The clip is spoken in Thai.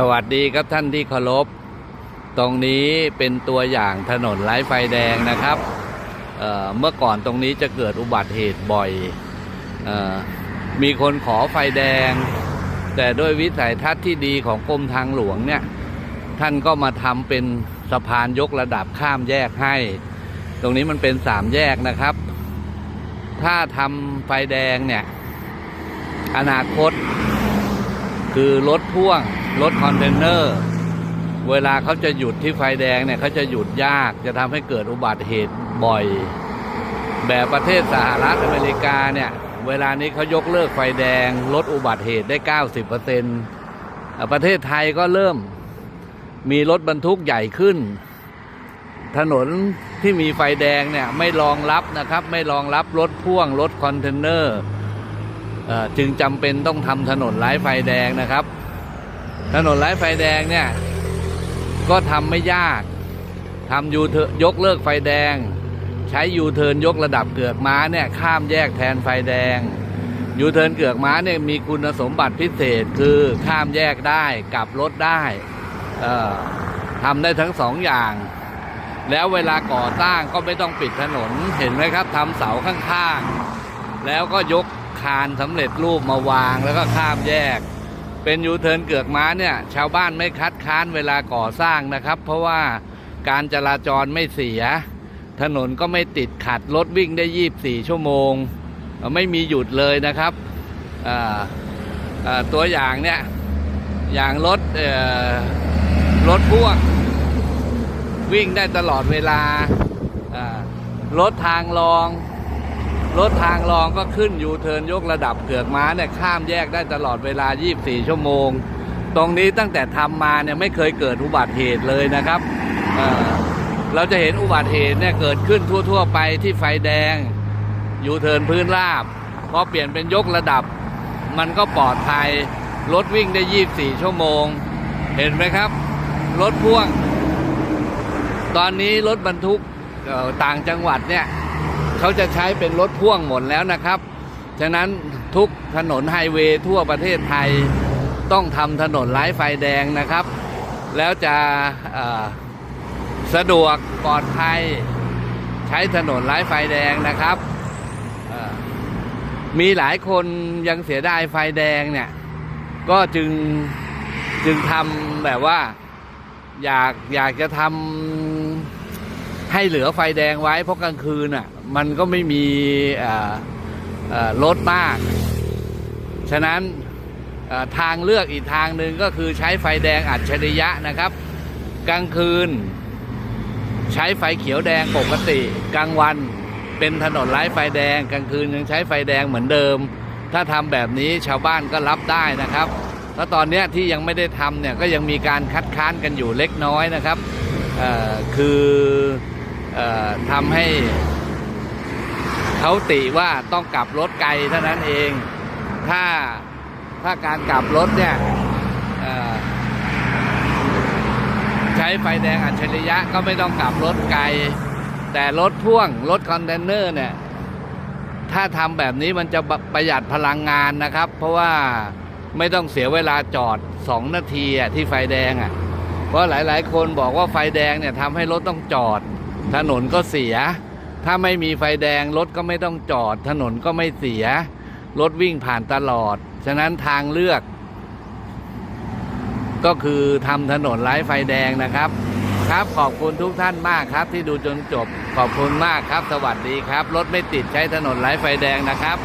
สวัสดีครับท่านที่เคารพ ตรงนี้เป็นตัวอย่างถนนไร้ไฟแดงนะครับเเมื่อก่อนตรงนี้จะเกิดอุบัติเหตุบ่อยออมีคนขอไฟแดง แต่ด้วยวิสัยทัศน์ที่ดีของกรมทางหลวงเนี่ย ท่านก็มาทำเป็นสะพานยกระดับข้ามแยกให้ ตรงนี้มันเป็นสามแยกนะครับ ถ้าทำไฟแดงเนี่ย อนาคต คือรถพ่วง รถคอนเทนเนอร์ เวลาเขาจะหยุดที่ไฟแดงเนี่ยเขาจะหยุดยากจะทำให้เกิดอุบัติเหตุบ่อย แบบประเทศสหรัฐอเมริกาเนี่ย เวลานี้เขายกเลิกไฟแดง ลดอุบัติเหตุได้ 90%ประเทศไทยก็เริ่มมีรถบรรทุกใหญ่ขึ้น ถนนที่มีไฟแดงเนี่ยไม่รองรับนะครับ ไม่รองรับรถพ่วงรถคอนเทนเนอร์จึงจำเป็นต้องทำถนนไร้ไฟแดงนะครับ ถนนไร้ไฟแดงเนี่ย ก็ทำไม่ยากทำยูเทยกเลิกไฟแดง ใช้ยูเทิร์นยกระดับเกือกม้าเนี่ยข้ามแยกแทนไฟแดงยูเทิร์นเกือกม้าเนี่ยมีคุณสมบัติพิเศษคือข้ามแยกได้กลับรถได้ทำได้ทั้งสองอย่าง แล้วเวลาก่อสร้างก็ไม่ต้องปิดถนนเห็นไหมครับทำเสาข้างๆ แล้วก็ยกคานสำเร็จรูปมาวางแล้วก็ข้ามแยก เป็นยูเทิร์นเกือกม้าเนี่ยชาวบ้านไม่คัดค้านเวลาก่อสร้างนะครับ เพราะว่าการจราจรไม่เสีย ถนนก็ไม่ติดขัดรถวิ่งได้ 24 ชั่วโมง ไม่มีหยุดเลยนะครับตัวอย่างเนี่ยอย่างรถรถพ่วงวิ่งได้ตลอดเวลาอ่ารถทางรอง รถทางรองก็ขึ้นยูเทิร์นยกระดับเกือกม้าเนี่ยข้ามแยกได้ตลอดเวลา 24 ชั่วโมง ตรงนี้ตั้งแต่ทำมาเนี่ยไม่เคยเกิดอุบัติเหตุเลยนะครับเเราจะเห็นอุบัติเหตุเนี่ยเกิดขึ้นทั่ว ๆ ไปที่ไฟแดงยูเทิร์นพื้นราบพอเปลี่ยนเป็นยกระดับ มันก็ปลอดภัยรถวิ่งได้ 24 ชั่วโมง เห็นไหมครับ รถพ่วง ตอนนี้รถบรรทุกต่างจังหวัดเนี่ย เขาจะใช้เป็นรถพ่วงหมดแล้วนะครับ ฉะนั้นทุกถนนไฮเวย์ทั่วประเทศไทยต้องทำถนนไร้ไฟแดงนะครับ แล้วจะสะดวกปลอดภัยใช้ถนนไร้ไฟแดงนะครับ มีหลายคนยังเสียดายไฟแดงเนี่ย ก็จึงจึงทำแบบว่าอยากอยากจะทำ ให้เหลือไฟแดงไว้เพราะกลางคืนอะ มันก็ไม่มีรถมาก ฉะนั้นทางเลือกอีกทางหนึ่งก็คือใช้ไฟแดงอัจฉริยะนะครับ กลางคืน ใช้ไฟเขียวแดงปกติ กลางวันเป็นถนนไร้ไฟแดง กลางคืนยังใช้ไฟแดงเหมือนเดิม ถ้าทำแบบนี้ชาวบ้านก็รับได้นะครับ แล้วตอนเนี้ยที่ยังไม่ได้ทำเนี่ยก็ยังมีการคัดค้านกันอยู่เล็กน้อยนะครับคือ ทำให้เขาติว่าต้องกลับรถไกลเท่านั้นเอง ถ้าถ้าการกลับรถเนี่ยใช้ไฟแดงอัจฉริยะก็ไม่ต้องกลับรถไกล แต่รถพ่วงรถคอนเทนเนอร์เนี่ยถ้าทำแบบนี้มันจะประหยัดพลังงานนะครับ เพราะว่าไม่ต้องเสียเวลาจอด 2 นาทีที่ไฟแดงอะเพราะหลาย ๆ คนบอกว่าไฟแดงเนี่ยทำให้รถต้องจอด ถนนก็เสีย ถ้าไม่มีไฟแดงรถก็ไม่ต้องจอด ถนนก็ไม่เสีย รถวิ่งผ่านตลอด ฉะนั้นทางเลือก ก็คือทำถนนไร้ไฟแดงนะครับ ครับขอบคุณทุกท่านมากครับ ที่ดูจนจบ ขอบคุณมากครับ สวัสดีครับ รถไม่ติดใช้ถนนไร้ไฟแดงนะครับ